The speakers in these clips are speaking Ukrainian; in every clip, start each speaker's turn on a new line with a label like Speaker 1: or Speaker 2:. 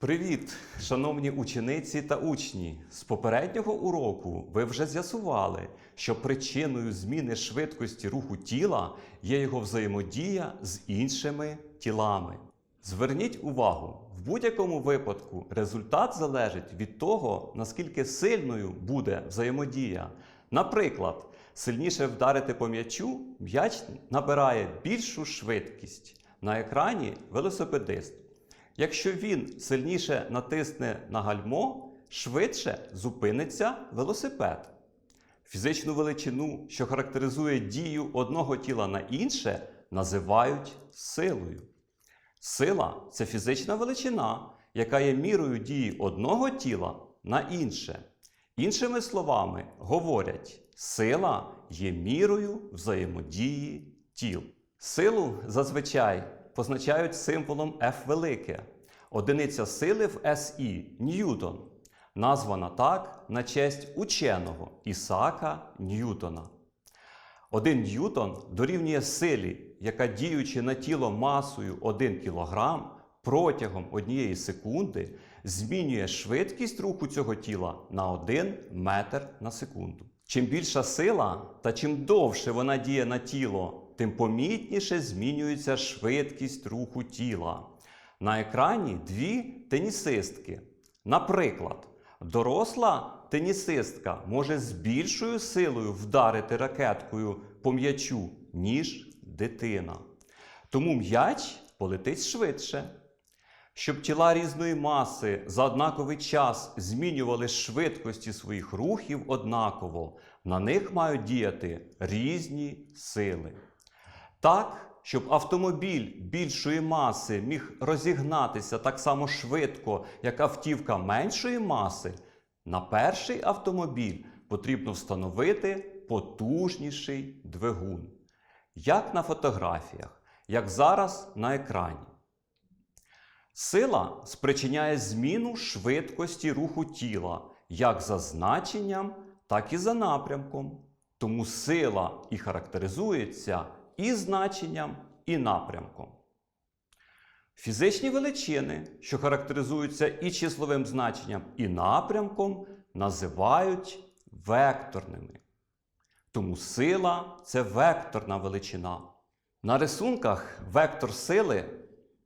Speaker 1: Привіт, шановні учениці та учні! З попереднього уроку ви вже з'ясували, що причиною зміни швидкості руху тіла є його взаємодія з іншими тілами. Зверніть увагу, в будь-якому випадку результат залежить від того, наскільки сильною буде взаємодія. Наприклад, сильніше вдарити по м'ячу, м'яч набирає більшу швидкість. На екрані велосипедист. Якщо він сильніше натисне на гальмо, швидше зупиниться велосипед. Фізичну величину, що характеризує дію одного тіла на інше, називають силою. Сила це фізична величина, яка є мірою дії одного тіла на інше. Іншими словами, говорять, сила є мірою взаємодії тіл. Силу зазвичай позначають символом F велике. Одиниця сили в SI – Ньютон, названа так на честь ученого Ісаака Ньютона. Один ньютон дорівнює силі, яка діючи на тіло масою 1 кг протягом однієї секунди, змінює швидкість руху цього тіла на 1 метр на секунду. Чим більша сила та чим довше вона діє на тіло, тим помітніше змінюється швидкість руху тіла. На екрані дві тенісистки. Наприклад, доросла тенісистка може з більшою силою вдарити ракеткою по м'ячу, ніж дитина. Тому м'яч полетить швидше. Щоб тіла різної маси за однаковий час змінювали швидкості своїх рухів однаково, на них мають діяти різні сили. Так, щоб автомобіль більшої маси міг розігнатися так само швидко, як автівка меншої маси, на перший автомобіль потрібно встановити потужніший двигун. Як на фотографіях, як зараз на екрані. Сила спричиняє зміну швидкості руху тіла як за значенням, так і за напрямком. Тому сила і характеризується і значенням, і напрямком. Фізичні величини, що характеризуються і числовим значенням, і напрямком, називають векторними. Тому сила це векторна величина. На рисунках вектор сили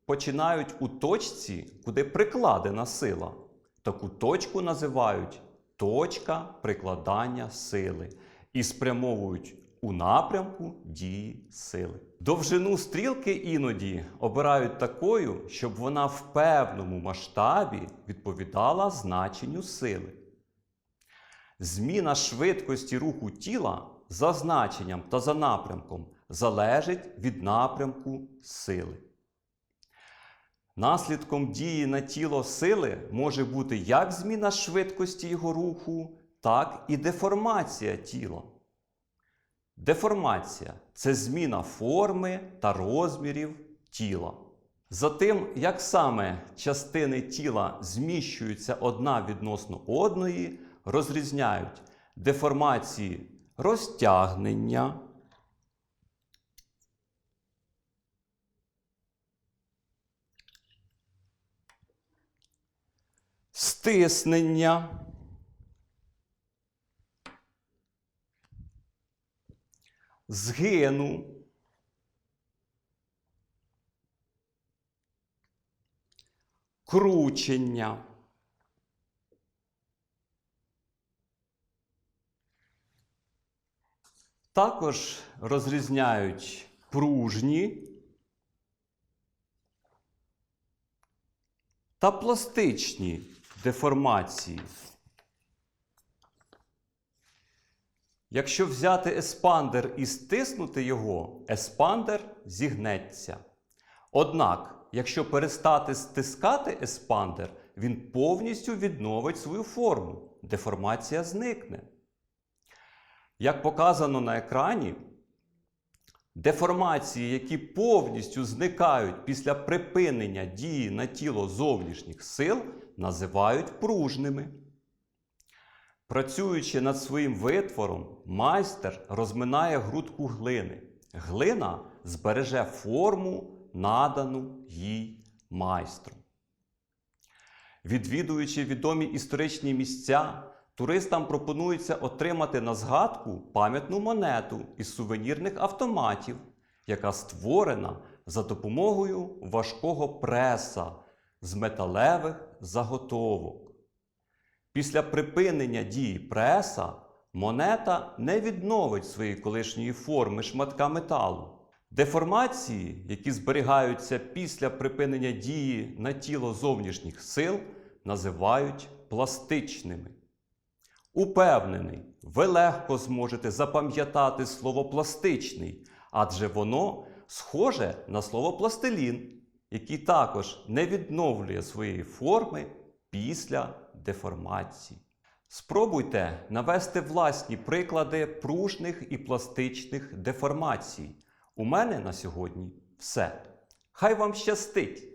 Speaker 1: починають у точці, куди прикладена сила. Таку точку називають точка прикладання сили і спрямовують у напрямку дії сили. Довжину стрілки іноді обирають такою, щоб вона в певному масштабі відповідала значенню сили. Зміна швидкості руху тіла за значенням та за напрямком залежить від напрямку сили. Наслідком дії на тіло сили може бути як зміна швидкості його руху, так і деформація тіла. Деформація це зміна форми та розмірів тіла. За тим, як саме частини тіла зміщуються одна відносно одної, розрізняють деформації розтягнення, стиснення, згину, кручення. Також розрізняють пружні та пластичні деформації. Якщо взяти еспандер і стиснути його, еспандер зігнеться. Однак, якщо перестати стискати еспандер, він повністю відновить свою форму. Деформація зникне. Як показано на екрані, деформації, які повністю зникають після припинення дії на тіло зовнішніх сил, називають пружними. Працюючи над своїм витвором, майстер розминає грудку глини. Глина збереже форму, надану їй майстром. Відвідуючи відомі історичні місця, туристам пропонується отримати на згадку пам'ятну монету із сувенірних автоматів, яка створена за допомогою важкого преса з металевих заготовок. Після припинення дії преса монета не відновить своєї колишньої форми шматка металу. Деформації, які зберігаються після припинення дії на тіло зовнішніх сил, називають пластичними. Упевнений, ви легко зможете запам'ятати слово пластичний, адже воно схоже на слово пластилін, який також не відновлює своєї форми після деформації. Спробуйте навести власні приклади пружних і пластичних деформацій. У мене на сьогодні все. Хай вам щастить!